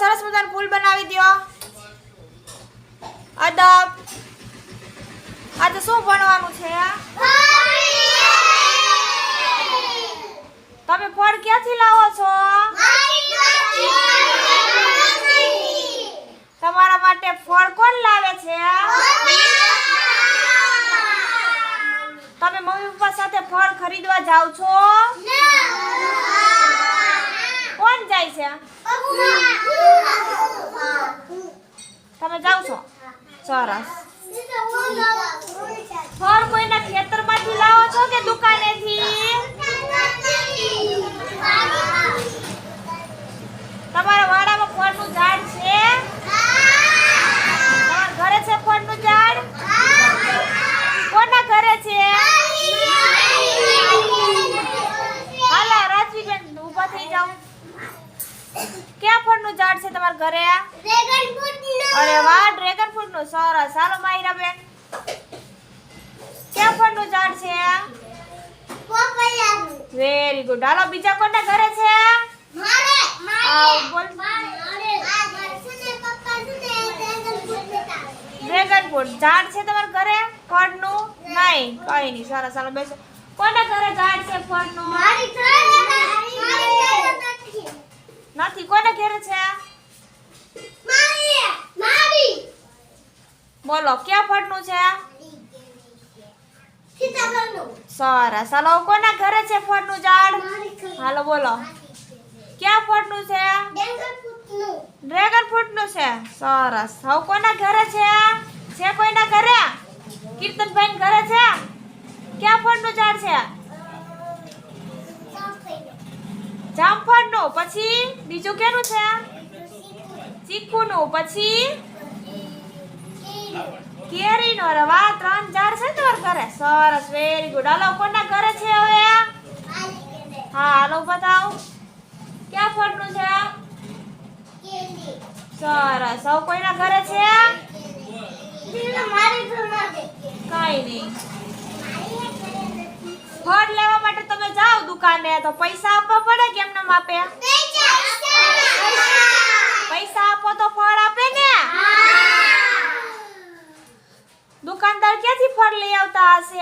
સરસ મજાનું ફૂલ બનાવી દ્યો. અદબ. આજે શું ભણવાનું છે તમે ફળ ક્યાંથી લાવો છો? તમારા માટે ફળ કોણ લાવે છે તમે મમ્મી પપ્પા સાથે ફળ ખરીદવા જાઓ છો? કોણ જાય છે? તમે જાઓ છો? સરસ. ફળ કોઈના ખેતરમાંથી લાવો છો કે દુકાનેથી? તમારા વાડામાં ફળનું ઝાડ છે? તમારા ઘરે છે ફળનું ઝાડ? કોના ઘરે છે? હાલો રાજવીબેન ઊભા થઈ જાઓ. ક્યાં ફળનું ઝાડ છે તમારા ઘરે? અરે વાહ ડ્રેગન ફ્રૂટનું સરસ. ચાલો માયરા બેન. ક્યાં ફળનું ઝાડ છે? વેરી ગુડ હાલો, બીજા કોના ઘરે છે? ડ્રેગન ફ્રૂટ ઝાડ છે તમારા ઘરે? ફળનું? નહીં, કઈ નહીં. સરસ ચાલો બેસો. કોના ઘરે ઝાડ છે ફળનું? નથી કોના ઘરે છે બોલો ક્યાં ફળનું છે? સરસ. હાલો કોના ઘરે છે ફળનું ઝાડ? હાલો બોલો. ક્યાં ફળનું છે? ડ્રેગન ફ્રૂટનું છે? સરસ. હવે કોના ઘરે છે? છે કોઈના ઘરે? કીર્તનભાઈ ઘરે છે? ક્યાં ફળનું ઝાડ છે? જામફળનું. પછી બીજું કેનું છે? ચીકુનું. પછી? કેરીનો અરે વાહ, ત્રણ, ચાર છે તમારા ઘરે? સરસ વેરી ગુડ હાલો, કોના ઘરે છે હવે હા, હાલો, બતાવ. ક્યાં ફળનું છે સરસ. હવે કોઈના ઘરે છે કઈ નહીં. ફળ લેવા માટે તમે જાઓ દુકાને, તો પૈસા આપવા પડે કેમ એમને આપે પૈસા આપો તો ફળ આપે ને દુકાનદાર ક્યાંથી ફળ લઈ આવતા હશે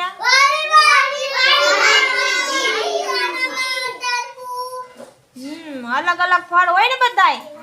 હમ અલગ અલગ ફળ હોય ને બધાય